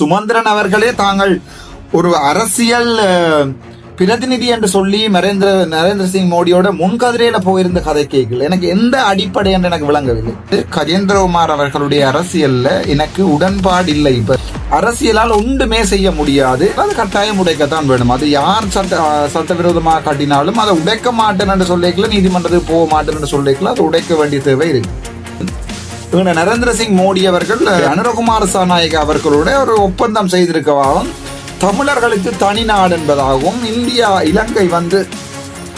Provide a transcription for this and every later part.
சுமந்திரன் அவர்களே தாங்கள் ஒரு அரசியல் பிரதிநிதி என்று சொல்லி நரேந்திர நரேந்திர சிங் மோடியோட முன்கதிரையில போயிருந்த கதை கேட்கல. எனக்கு எந்த அடிப்படை என்று எனக்கு விளங்கவில்லை. கஜேந்திரகுமார் அவர்களுடைய அரசியல்ல எனக்கு உடன்பாடு இல்லை. இப்ப அரசியலால் ஒன்றுமே செய்ய முடியாது. அது கட்டாயம் உடைக்கத்தான் வேணும். அது யார் சட்ட சட்டவிரோதமாக காட்டினாலும் அதை உடைக்க மாட்டேன் என்று சொல்லிக்கல நீதிமன்றத்துக்கு போக மாட்டேன் என்று சொல்லிக்கல அதை உடைக்க வேண்டிய தேவை இருக்கு. இவங்க நரேந்திர சிங் மோடி அவர்கள் அனுரகுமார் சாநாயக அவர்களோட ஒரு ஒப்பந்தம் செய்திருக்கவாகவும் தமிழர்களுக்கு தனி நாடு என்பதாகவும் இந்தியா இலங்கை வந்து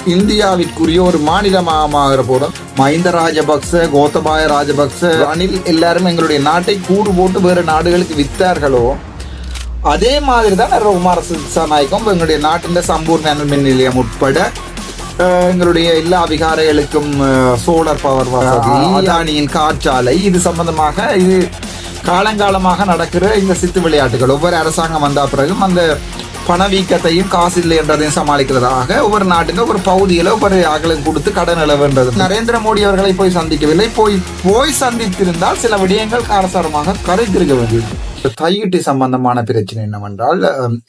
இந்தியாவிற்குரிய ஒரு மாநிலமாகிற போதும் மஹிந்த ராஜபக்ச கோத்தபாய ராஜபக்ச ரணில் எல்லாரும் எங்களுடைய நாட்டை கூறு போட்டு வேறு நாடுகளுக்கு வித்தார்களோ அதே மாதிரி தான் குமார நாயக்கம் எங்களுடைய நாட்டின் சம்பூர்ண அனல் மின் நிலையம் உட்பட எங்களுடைய எல்லா விகாரைகளுக்கும் சோலார் பவர் வசதி அதானியின் காற்றாலை இது சம்பந்தமாக இது காலங்காலமாக நடக்கிற இந்த சித்து விளையாட்டுகள். ஒவ்வொரு அரசாங்கம் வந்த பிறகும் அந்த பணவீக்கத்தையும் காசு இல்லை என்றதையும் சமாளிக்கிறதாக ஒவ்வொரு நாட்டுக்கு ஒரு பகுதியில் ஒவ்வொரு அகலம் கொடுத்து கடன் நிலவுன்றது நரேந்திர மோடி அவர்களை போய் சந்திக்கவில்லை. போய் போய் சந்தித்திருந்தால் சில விடயங்கள் காரசாரமாக கரைத்திருக்க வேண்டியது. தையிட்டி சம்பந்தமான பிரச்சனை என்னவென்றால்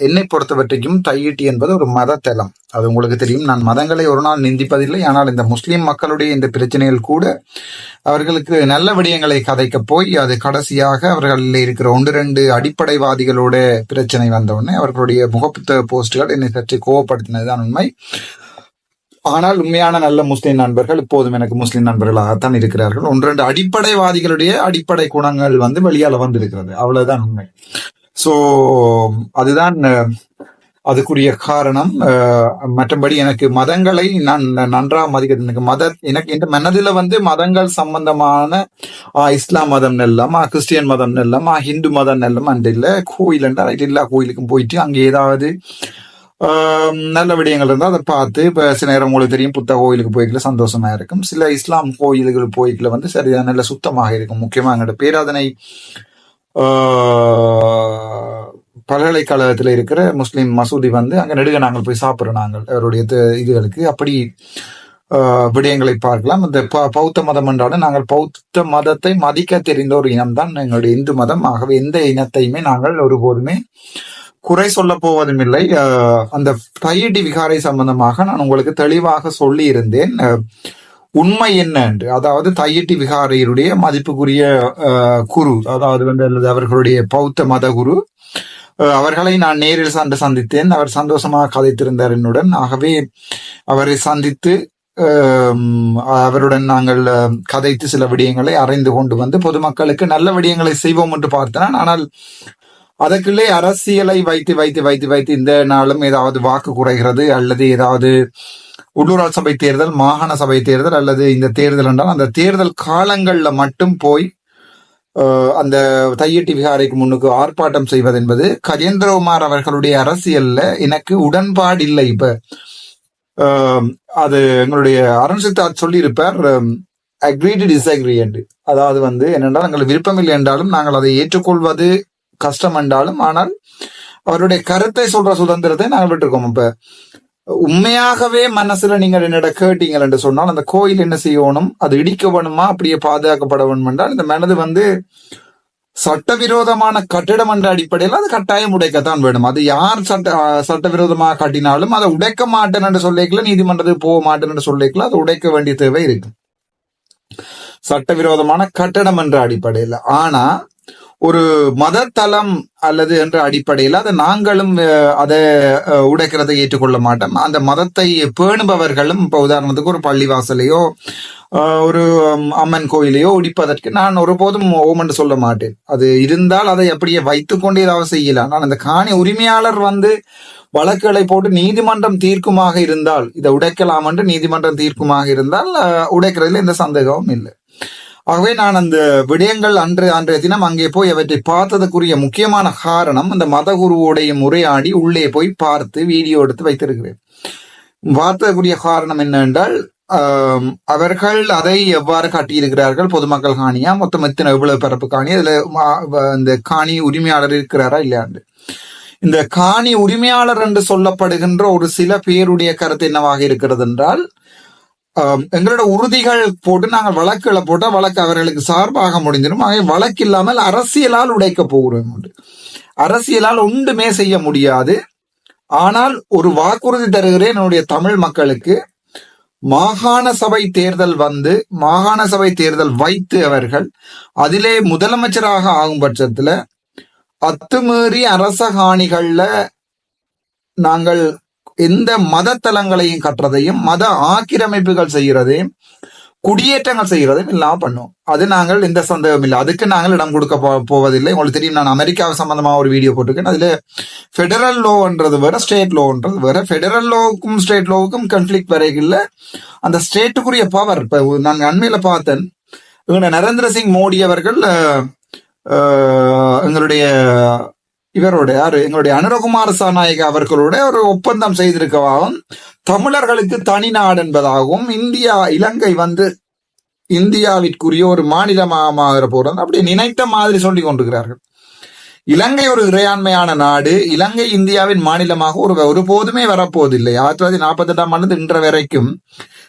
என்னை பொறுத்தவரைக்கும் தையிட்டி என்பது ஒரு மதத்தலம். அது உங்களுக்கு தெரியும். நான் மதங்களை ஒரு நாள் நிந்திப்பதில்லை. ஆனால் இந்த முஸ்லீம் மக்களுடைய இந்த பிரச்சனைகள் கூட அவர்களுக்கு நல்ல விடயங்களை கதைக்க போய் அது கடைசியாக அவர்களில் இருக்கிற ஒன்று ரெண்டு அடிப்படைவாதிகளோட பிரச்சனை வந்தவுடனே அவர்களுடைய முகப்புத்தக போஸ்டுகள் என்னை சற்று கோவப்படுத்தினதுதான் உண்மை. ஆனால் உண்மையான நல்ல முஸ்லிம் நண்பர்கள் இப்போதும் எனக்கு முஸ்லிம் நண்பர்களாகத்தான் இருக்கிறார்கள். ஒன்றிரண்டு அடிப்படைவாதிகளுடைய அடிப்படை குணங்கள் வந்து வெளியால வந்திருக்கிறது. அவ்வளவுதான் உண்மை. சோ அதுதான் அதுக்குரிய காரணம். மற்றபடி எனக்கு மதங்களை நான் நன்றாக மதிக்கிறது எனக்கு மத எனக்கு இந்த மனதில் வந்து மதங்கள் சம்பந்தமான இஸ்லாம் மதம் நெல்லாமா கிறிஸ்டியன் மதம் நெல்லாமா ஹிந்து மதம் நெல்லாமா அந்த இல்லை கோயில் என்றால் எல்லா கோயிலுக்கும் போயிட்டு அங்கே ஏதாவது நல்ல விடயங்கள் இருந்தால் அதை பார்த்து இப்போ சில நேரம் உங்களுக்கு தெரியும் புத்த கோயிலுக்கு போய்க்கல சந்தோஷமா இருக்கும். சில இஸ்லாம் கோயில்கள் போய்க்கல வந்து சரியான நல்ல சுத்தமாக இருக்கும். முக்கியமாக எங்களோட பேராதனை பல்கலைக்கழகத்தில் இருக்கிற முஸ்லீம் மசூதி வந்து அங்கே நெடுக நாங்கள் போய் சாப்பிட்றோம் நாங்கள் அவருடைய இதுகளுக்கு. அப்படி விடயங்களை பார்க்கலாம். இந்த ப- பௌத்த மதம் என்றாலும் நாங்கள் பௌத்த மதத்தை மதிக்க தெரிந்த ஒரு இனம்தான் எங்களுடைய இந்து மதம். ஆகவே எந்த இனத்தையுமே நாங்கள் ஒருபோதுமே குறை சொல்ல போவதும் இல்லை. அந்த தையிட்டி விகாரை சம்பந்தமாக நான் உங்களுக்கு தெளிவாக சொல்லி இருந்தேன் உண்மை என்ன என்று. அதாவது தையிட்டி விகாரையருடைய மதிப்புக்குரிய குரு அதாவது வந்து அல்லது அவர்களுடைய பௌத்த மத குரு அவர்களை நான் நேரில் சென்று சந்தித்தேன். அவர் சந்தோஷமாக கதைத்திருந்தார் என்னுடன். ஆகவே அவரை சந்தித்து அவருடன் நாங்கள் கதைத்து சில விடயங்களை அறிந்து கொண்டு வந்து பொதுமக்களுக்கு நல்ல விடயங்களை செய்வோம் என்று பார்த்தேன் ஆனால் அதற்குள்ளே அரசியலை வைத்து வைத்து வைத்து வைத்து இந்த நாளும் ஏதாவது வாக்கு குறைகிறது அல்லது ஏதாவது உள்ளூராட்சி சபை தேர்தல் மாகாண சபை தேர்தல் அல்லது இந்த தேர்தல் என்றால் அந்த தேர்தல் காலங்களில் மட்டும் போய் அந்த தையட்டி விகாரைக்கு முன்னுக்கு ஆர்ப்பாட்டம் செய்வது என்பது கஜேந்திரகுமார் அவர்களுடைய அரசியல்ல எனக்கு உடன்பாடு இல்லை இப்ப அது எங்களுடைய அருண் சித்தார்த் சொல்லியிருப்பார் அக்ரி டு டிஸ்அக்ரி என்று. அதாவது வந்து என்னென்றால் எங்களுக்கு விருப்பமில்லை என்றாலும் நாங்கள் அதை ஏற்றுக்கொள்வது கஷ்டம் என்றாலும் ஆனால் அவருடைய கருத்தை சொல்ற சுதந்திரத்தை நாங்கள் விட்டுருக்கோம். இப்ப உண்மையாகவே மனசுல நீங்கள் என்னிட கேட்டீங்கள் என்று சொன்னால் அந்த கோயில் என்ன செய்யணும் அது இடிக்க வேணுமா அப்படியே பாதுகாக்கப்பட வேணும் என்றால் இந்த மனது வந்து சட்டவிரோதமான கட்டிடம் என்ற அடிப்படையில் அது கட்டாயம் உடைக்கத்தான் வேணும் அது யார் சட்ட சட்டவிரோதமாக கட்டினாலும் அதை உடைக்க மாட்டேன் என்று சொல்லிக்கல நீதிமன்றத்துக்கு போக மாட்டேன் என்று சொல்லிக்கல அதை உடைக்க வேண்டிய தேவை இருக்கு. சட்டவிரோதமான கட்டடம் என்ற அடிப்படையில். ஆனா ஒரு மதத்தலம் அல்லது என்ற அடிப்படையில் அதை நாங்களும் அதை உடைக்கிறதை ஏற்றுக்கொள்ள மாட்டோம். அந்த மதத்தை பேணுபவர்களும் இப்போ உதாரணத்துக்கு ஒரு பள்ளிவாசலையோ ஒரு அம்மன் கோயிலையோ இடிப்பதற்கு நான் ஒருபோதும் ஓமன் சொல்ல மாட்டேன். அது இருந்தால் அதை அப்படியே வைத்துக்கொண்டு ஏதாவது செய்யலாம். ஆனால் அந்த காணி உரிமையாளர் வந்து வழக்குகளை போட்டு நீதிமன்றம் தீர்க்குமாக இருந்தால் இதை உடைக்கலாம் என்று நீதிமன்றம் தீர்க்குமாக இருந்தால் உடைக்கிறதுல எந்த சந்தேகமும் இல்லை. ஆகவே நான் அந்த விடயங்கள் அன்று அன்றைய தினம் அங்கே போய் அவற்றை பார்த்ததுக்குரிய முக்கியமான காரணம் அந்த மதகுருவோடைய முறையாடி உள்ளே போய் பார்த்து வீடியோ எடுத்து வைத்திருக்கிறேன். பார்த்ததுக்குரிய காரணம் என்னென்றால் அவர்கள் அதை எவ்வாறு காட்டியிருக்கிறார்கள்? பொதுமக்கள் காணியா? மொத்தம் எத்தனை எவ்வளவு பரப்பு காணி? அதுல மா- வ- இந்த காணி உரிமையாளர் இருக்கிறாரா இல்லையாண்டு இந்த காணி உரிமையாளர் என்று சொல்லப்படுகின்ற ஒரு சில பேருடைய கருத்து என்னவாக இருக்கிறது என்றால் எங்களோட உறுதிகள் போட்டு நாங்கள் வழக்குகளை போட்டால் வழக்கு அவர்களுக்கு சார்பாக முடிஞ்சிடும். ஆகவே வழக்கு இல்லாமல் அரசியலால் உடைக்க போகிறோம் அரசியலால் ஒன்றுமே செய்ய முடியாது. ஆனால் ஒரு வாக்குறுதி தருகிறேன் என்னுடைய தமிழ் மக்களுக்கு. மாகாண சபை தேர்தல் வந்து மாகாண சபை தேர்தல் வைத்து அவர்கள் அதிலே முதலமைச்சராக ஆகும் பட்சத்துல அத்துமீறி அரச காணிகள்ல நாங்கள் எந்த மத தலங்களையும் கட்டுறதையும் மத ஆக்கிரமிப்புகள் செய்யறதையும் குடியேற்றங்கள் செய்யறதையும் இல்லாமல் பண்ணுவோம் அது நாங்கள் எந்த சந்தேகம் இல்லை. அதுக்கு நாங்கள் இடம் கொடுக்க போ- போவதில்லை. உங்களுக்கு தெரியும் நான் அமெரிக்கா சம்பந்தமாக ஒரு வீடியோ போட்டிருக்கேன். அதுல ஃபெடரல் லோன்றது வேற ஸ்டேட் லோன்றது வேற. ஃபெடரல் லோவுக்கும் ஸ்டேட் லோவுக்கும் கன்ஃபிளிக் வரையில் அந்த ஸ்டேட்டுக்குரிய பவர் இப்போ நான் அண்மையில் பார்த்தேன். இவங்க நரேந்திர சிங் மோடி அவர்கள் எங்களுடைய இவரோட யாரு? எங்களுடைய அனுரகுமார சாநாயக அவர்களோட ஒரு ஒப்பந்தம் செய்திருக்கவாகவும் தமிழர்களுக்கு தனி நாடு என்பதாகவும் இந்தியா இலங்கை வந்து இந்தியாவிற்குரிய ஒரு மாநிலமாக போறது அப்படி நினைத்த மாதிரி சொல்லி கொண்டிருக்கிறார்கள். இலங்கை ஒரு இறையாண்மையான நாடு. இலங்கை இந்தியாவின் மாநிலமாக ஒரு ஒருபோதுமே வரப்போவதில்லை. ஆயிரத்தி தொள்ளாயிரத்தி நாற்பத்தி எட்டாம் ஆண்டு இன்ற வரைக்கும்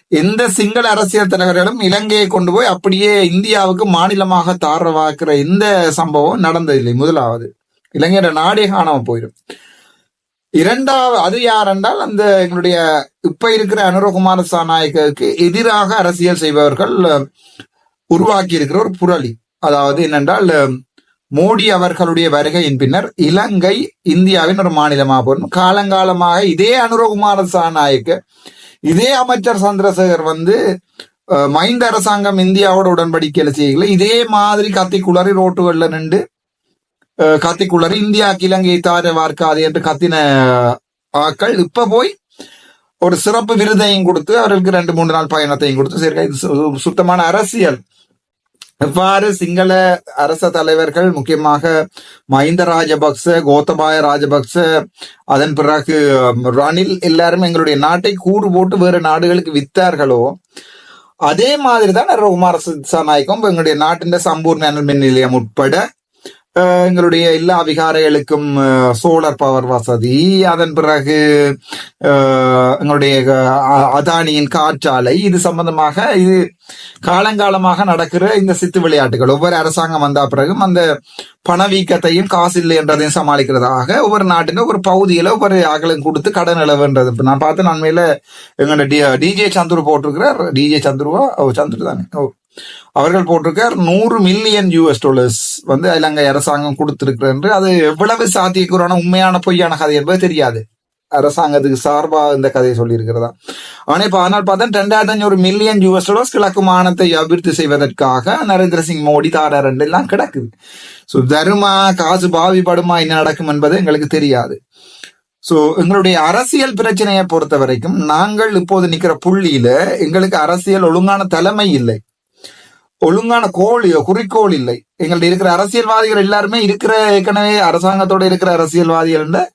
எந்த சிங்கள அரசியல் தலைவர்களும் இலங்கையை கொண்டு போய் அப்படியே இந்தியாவுக்கு மாநிலமாக தாரவாக்குற எந்த சம்பவம் நடந்ததில்லை. முதலாவது இலங்கையோட நாடே காணாம போயிடும். இரண்டாவது அது யார் என்றால் அந்த எங்களுடைய இப்ப இருக்கிற அனுரகுமார சாநாயகருக்கு எதிராக அரசியல் செய்பவர்கள் உருவாக்கி இருக்கிற ஒரு புரளி. அதாவது என்னென்றால் மோடி அவர்களுடைய வருகையின் பின்னர் இலங்கை இந்தியாவின் ஒரு மாநிலமாக போகணும் காலங்காலமாக இதே அனுரகுமார சாநாயக்கு இதே அமைச்சர் சந்திரசேகர் வந்து மைந்த அரசாங்கம் இந்தியாவோட உடன்படிக்கையில செய்யல. இதே மாதிரி கத்தி குளறி ரோட்டுகள்ல நின்று கத்திக்குள்ளர் இந்தியா இலங்கை தார வார்க்காது என்று கத்தின ஆக்கள் இப்ப போய் ஒரு சிறப்பு விருதையும் கொடுத்து அவர்களுக்கு ரெண்டு மூணு நாள் பயணத்தையும் கொடுத்து சரி இது சு- சுத்தமான அரசியல் இவ்வாறு சிங்கள அரச தலைவர்கள் முக்கியமாக மஹிந்த ராஜபக்ச கோத்தபாய ராஜபக்ச அதன் பிறகு ரணில் எல்லாரும் எங்களுடைய நாட்டை கூறு போட்டு வேறு நாடுகளுக்கு வித்தார்களோ அதே மாதிரி தான் குமார நாயக்கம் எங்களுடைய நாட்டின் சம்பூர்ண அனல் மின் நிலையம் உட்பட எங்களுடைய எல்லா விகாரைகளுக்கும் சோலார் பவர் வசதி. அதன் பிறகு எங்களுடைய அதானியின் காற்றாலை. இது சம்பந்தமாக இது காலங்காலமாக நடக்கிற இந்த சித்து விளையாட்டுகள். ஒவ்வொரு அரசாங்கம் வந்த பிறகும் அந்த பணவீக்கத்தையும் காசு இல்லை என்றதையும் சமாளிக்கிறதாக ஒவ்வொரு நாட்டின் ஒரு பகுதியில ஒவ்வொரு அகலம் கொடுத்து கடன் இழவுன்றது இப்போ நான் பார்த்து நான் மேல எங்களோட டிஜே சந்துரு போட்டிருக்கிறார். டிஜே சந்துருவா? ஓ சந்துரு தானே. ஓ அவர்கள் போட்டிருக்கார். நூறு மில்லியன் யூஎஸ் டாலர்ஸ் வந்து இலங்கை அரசாங்கம் கொடுத்திருக்கிறது என்று. அது எவ்வளவு சாத்தியக்கூறான உண்மையான பொய்யான கதை என்பது தெரியாது. அரசாங்கத்துக்கு சார்பா இந்த கதையை சொல்லியிருக்கிறதா. ஆனால் இப்போ ஆனால் பார்த்தா ரெண்டாயிரத்தி அஞ்சூறு மில்லியன் யூஎஸ் டாலர்ஸ் கிழக்கு மாநிலத்தை அபிவிருத்தி செய்வதற்காக நரேந்திர சிங் மோடி தாரார் எல்லாம் கிடக்குது. ஸோ தருமா காசு பாவி படுமா என்ன நடக்கும் என்பது எங்களுக்கு தெரியாது. சோ எங்களுடைய அரசியல் பிரச்சனையை பொறுத்த வரைக்கும் நாங்கள் இப்போது நிக்கிற புள்ளியில எங்களுக்கு அரசியல் ஒழுங்கான தலைமை இல்லை. ஒழுங்கான கோழியோ குறிக்கோள் இல்லை. எங்கள்ட்ட இருக்கிற அரசியல்வாதிகள் எல்லாருமே இருக்கிற ஏற்கனவே அரசாங்கத்தோட இருக்கிற அரசியல்வாதிகள்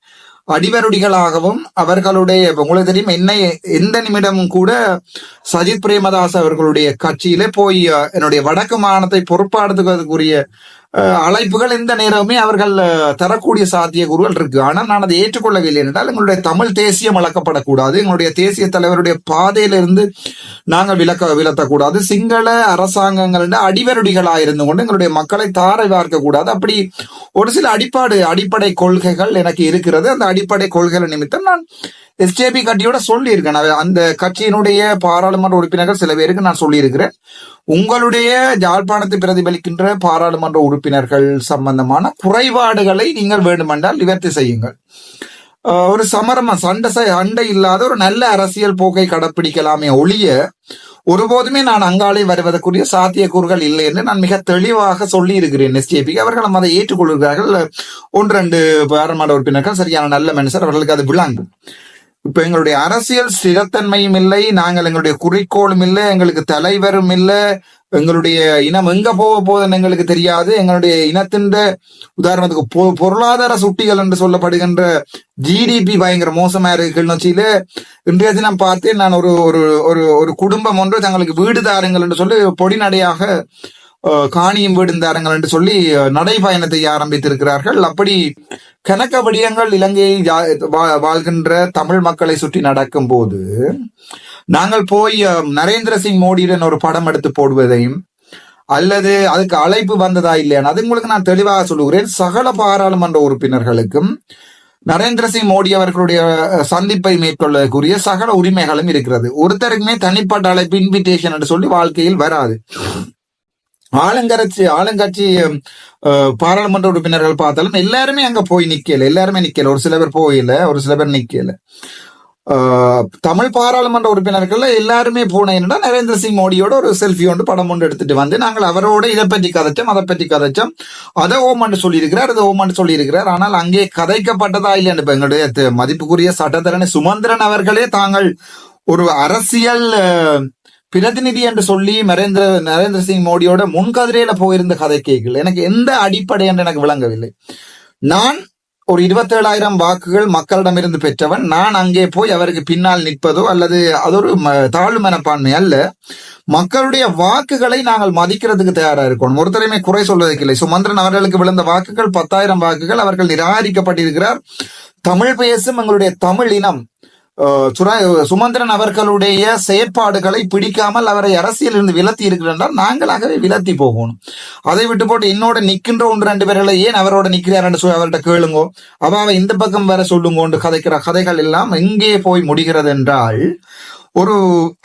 அடிவருடிகளாகவும் அவர்களுடைய உங்களுக்கு தெரியும் என்ன எந்த நிமிடமும் கூட சஜித் பிரேமதாஸ் அவர்களுடைய கட்சியிலே போய் என்னுடைய வடக்கு மாகாணத்தை பொறுப்பாடுத்துவதற்குரிய அஹ், அழைப்புகள் எந்த நேரமுமே அவர்கள் தரக்கூடிய தரக்கூடிய சாத்தியக்கூறுகள் இருக்கு. ஆனால் நான் அதை ஏற்றுக்கொள்ளவில்லை என்றால் எங்களுடைய தமிழ் தேசியம் வளர்க்கப்படக்கூடாது. எங்களுடைய தேசிய தலைவருடைய பாதையிலிருந்து நாங்கள் விளக்க விலத்தக்கூடாது சிங்கள அரசாங்கங்கள் அடிவருடிகளாக இருந்து கொண்டு எங்களுடைய மக்களை தாரை பார்க்கக்கூடாது அப்படி ஒரு சில அடிப்பாடு அடிப்படை கொள்கைகள் எனக்கு இருக்கிறது. அந்த அடிப்படை கொள்கைகள் நிமித்தம் நான் எஸ்ஜேபி கட்சியோட சொல்லியிருக்கேன். நான் அந்த கட்சியினுடைய பாராளுமன்ற உறுப்பினர்கள் சில பேருக்கு நான் சொல்லியிருக்கிறேன். உங்களுடைய யாழ்ப்பாணத்தை பிரதிபலிக்கின்ற பாராளுமன்ற உறுப்பினர்கள் சம்பந்தமான குறைபாடுகளை நீங்கள் வேண்டுமென்றால் நிவர்த்தி செய்யுங்கள். ஒரு சமரம சண்டை சண்டை இல்லாத ஒரு நல்ல அரசியல் போக்கை கடைப்பிடிக்கலாமே ஒழிய ஒருபோதுமே நான் அங்காளே வருவதற்குரிய சாத்தியக்கூறுகள் இல்லை என்று நான் மிக தெளிவாக சொல்லி இருக்கிறேன் எஸ்டிஏபி அவர்கள் அதை ஏற்றுக்கொள்கிறார்கள். ஒன்று ரெண்டு பாராளுமன்ற உறுப்பினர்கள் சரியான நல்ல மனுஷர் அவர்களுக்கு அது விளங்கும். இப்ப எங்களுடைய அரசியல் ஸ்திரத்தன்மையும் இல்லை நாங்கள் எங்களுடைய குறிக்கோளும் இல்லை எங்களுக்கு தலைவரும் இல்லை எங்களுடைய இனம் எங்க போக போதுன்னு எங்களுக்கு தெரியாது எங்களுடைய இனத்தின் உதாரணத்துக்கு பொ- பொருளாதார சுட்டிகள் என்று சொல்லப்படுகின்ற ஜிடிபி பயங்கர மோசமா இருக்கு வச்சியில இன்றைய தினம் பார்த்தேன் நான் ஒரு ஒரு ஒரு ஒரு குடும்பம் ஒன்று தங்களுக்கு வீடு தாருங்கள் என்று சொல்லி பொடிநடையாக காணியும் வீடு தாருங்கள் என்று சொல்லி நடைபயணத்தை ஆரம்பித்திருக்கிறார்கள். அப்படி கணக்க விடயங்கள் இலங்கையை வா- வாழ்கின்ற தமிழ் மக்களை சுற்றி நடக்கும் போது நாங்கள் போய் நரேந்திர சிங் மோடியுடன் ஒரு படம் எடுத்து போடுவதையும் அல்லது அதுக்கு அழைப்பு வந்ததா இல்லையான்னு அது உங்களுக்கு நான் தெளிவாக சொல்லுகிறேன். சகல பாராளுமன்ற உறுப்பினர்களுக்கும் நரேந்திர சிங் மோடி அவர்களுடைய சந்திப்பை மேற்கொள்ளக்கூடிய சகல உரிமைகளும் இருக்கிறது. ஒருத்தருக்குமே தனிப்பட்ட அழைப்பு இன்விடேஷன் என்று சொல்லி வாழ்க்கையில் வராது. ஆளுங்கட்சி ஆளுங்கட்சி பாராளுமன்ற உறுப்பினர்கள் பார்த்தாலும் எல்லாருமே அங்க போய் நிக்கல. எல்லாருமே நிக்கல. ஒரு சில பேர் போயில ஒரு சில பேர் நிக்கல. தமிழ் பாராளுமன்ற உறுப்பினர்கள் எல்லாருமே போனேன்னா நரேந்திர சிங் மோடியோட ஒரு செல்ஃபி ஒன்று படம் ஒன்று எடுத்துட்டு வந்து நாங்கள் அவரோட இதை பற்றி கதைச்சோம் அதை பற்றி கதைச்சோம். அதை ஓமன்னு சொல்லியிருக்கிறார் அதை ஓமன்னு சொல்லியிருக்கிறார். ஆனால் அங்கே கதைக்கப்பட்டதா இல்லைன்னு இப்போ எங்களுடைய மதிப்புக்குரிய சட்டத்தரணி சுமந்திரன் அவர்களே தாங்கள் ஒரு அரசியல் பிரதிநிதி என்று சொல்லி நரேந்திர நரேந்திர சிங் மோடியோட முன்கதிரையில போயிருந்த கதை கேட்கல எனக்கு எந்த அடிப்படை என்று எனக்கு விளங்கவில்லை. நான் ஒரு இருபத்தேழாயிரம் வாக்குகள் மக்களிடமிருந்து பெற்றவன். நான் அங்கே போய் அவருக்கு பின்னால் நிற்பதோ அல்லது அது ஒரு ம- தாழ்வு மனப்பான்மை அல்ல. மக்களுடைய வாக்குகளை நாங்கள் மதிக்கிறதுக்கு தயாரா இருக்கணும் ஒருத்தரையுமே குறை சொல்வதற்கு இல்லை. சுமந்திரன் அவர்களுக்கு விழுந்த வாக்குகள் பத்தாயிரம் வாக்குகள் அவர்கள் நிராகரிக்கப்பட்டிருக்கிறார். தமிழ் பேசும் எங்களுடைய தமிழ் இனம். சுமந்திரன் அவர்களுடைய செயற்பாடுகளை பிடிக்காமல் அவரை அரசியலிருந்து விலத்தி இருக்கிறார் நாங்களாகவே விலத்தி போகணும். அதை விட்டு போட்டு என்னோட நிற்கின்ற ஒன்று ரெண்டு பேர்களை ஏன் அவரோட நிற்கிறார் என்று சொல்லி அவர்கிட்ட கேளுங்கோ. அவாவை இந்த பக்கம் வர சொல்லுங்கோண்டு கதைக்கிற கதைகள் எல்லாம் எங்கே போய் முடிகிறது என்றால் ஒரு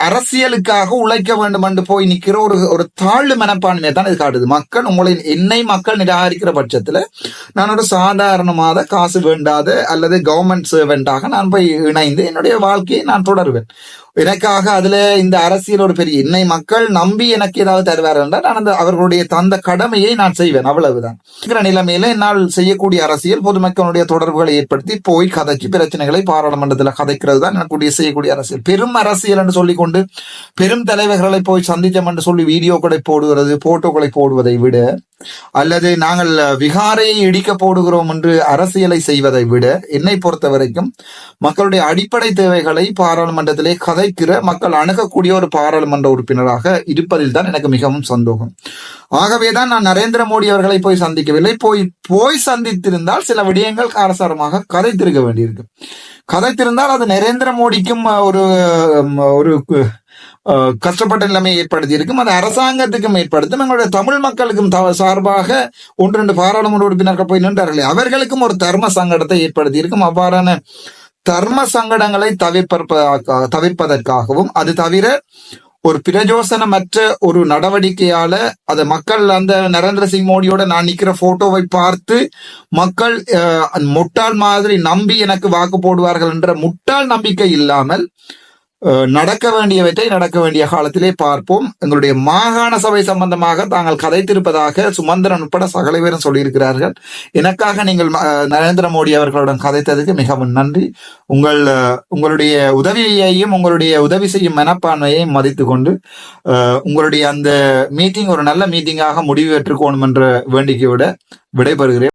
அரசியலுக்காக உழைக்க வேண்டும் என்று போய் நிக்கிற ஒரு ஒரு தாழ்வு மனப்பான்மையை தான் இது காட்டுது. மக்கள் உங்களை என்னை மக்கள் நிராகரிக்கிற பட்சத்துல நான் ஒரு சாதாரணமாக காசு வேண்டாத அல்லது கவர்மெண்ட் சர்வெண்டாக நான் போய் இணைந்து என்னுடைய வாழ்க்கையை நான் தொடருவேன். எனக்காக அதுல இந்த அரசியல் ஒரு பெரிய என்னை மக்கள் நம்பி எனக்கு ஏதாவது தருவார் என்றால் நான் அந்த அவர்களுடைய தந்த கடமையை நான் செய்வேன். அவ்வளவுதான். நிலைமையில என்னால் செய்யக்கூடிய அரசியல் பொதுமக்களுடைய தொடர்புகளை ஏற்படுத்தி போய் கதைச்சு பிரச்சனைகளை பாராளுமன்றத்தில் கதைக்கிறது தான் எனக்குடைய செய்யக்கூடிய அரசியல். பெரும் அரசு அரசியல் என்று சொல்லிக்கொண்டு பெரும் தலைவர்களை போய் சந்திச்சம் என்று சொல்லி வீடியோக்களை போடுகிறது போட்டோக்களை போடுவதை விட அல்லது நாங்கள் விகாரையை இடிக்க போடுகிறோம் என்று அரசியலை செய்வதை விட என்னை பொறுத்த வரைக்கும் மக்களுடைய அடிப்படை தேவைகளை பாராளுமன்றத்திலே கதைக்கிற மக்கள் அணுகக்கூடிய ஒரு பாராளுமன்ற உறுப்பினராக இருப்பதில் தான் எனக்கு மிகவும் சந்தோகம். ஆகவேதான் நான் நரேந்திர மோடி அவர்களை போய் சந்திக்கவில்லை. போய் போய் சந்தித்திருந்தால் சில விடயங்கள் காரசாரமாக கதைத்திருக்க வேண்டியிருக்கு கதைத்திருந்தால் அது நரேந்திர மோடிக்கும் ஒரு ஒரு கஷ்டப்பட்ட நிலைமை ஏற்படுத்தி இருக்கும் அது அரசாங்கத்துக்கும் ஏற்படுத்தும். எங்களுடைய தமிழ் மக்களுக்கும் த- சார்பாக ஒன்று ரெண்டு பாராளுமன்ற உறுப்பினர்கள் போய் நின்றார்களே அவர்களுக்கும் ஒரு தர்ம சங்கடத்தை ஏற்படுத்தி இருக்கும் அவ்வாறான தர்ம சங்கடங்களை தவிர்ப்பதற்காக தவிர்ப்பதற்காகவும் அது தவிர ஒரு பிரயோசனமற்ற ஒரு நடவடிக்கையால அது மக்கள் அந்த நரேந்திர சிங் மோடியோட நான் நிக்கிற போட்டோவை பார்த்து மக்கள் அஹ், முட்டாள் மாதிரி நம்பி எனக்கு வாக்கு போடுவார்கள் என்ற முட்டாள் நம்பிக்கை இல்லாமல் நடக்க வேண்டியவற்றை நடக்க வேண்டிய காலத்திலே பார்ப்போம். எங்களுடைய மாகாண சபை சம்பந்தமாக தாங்கள் கதைத்திருப்பதாக சுமந்திரன் உட்பட சகல பேரும் சொல்லியிருக்கிறார்கள். எனக்காக நீங்கள் நரேந்திர மோடி அவர்களுடன் கதைத்ததுக்கு மிகவும் நன்றி. உங்கள் உங்களுடைய உதவியையும் உங்களுடைய உதவி செய்யும் மனப்பான்மையையும் மதித்து கொண்டு உங்களுடைய அந்த மீட்டிங் ஒரு நல்ல மீட்டிங்காக முடிவு பெற்றுக்கோணும் என்ற வேண்டிக்கையோட விடைபெறுகிறேன்.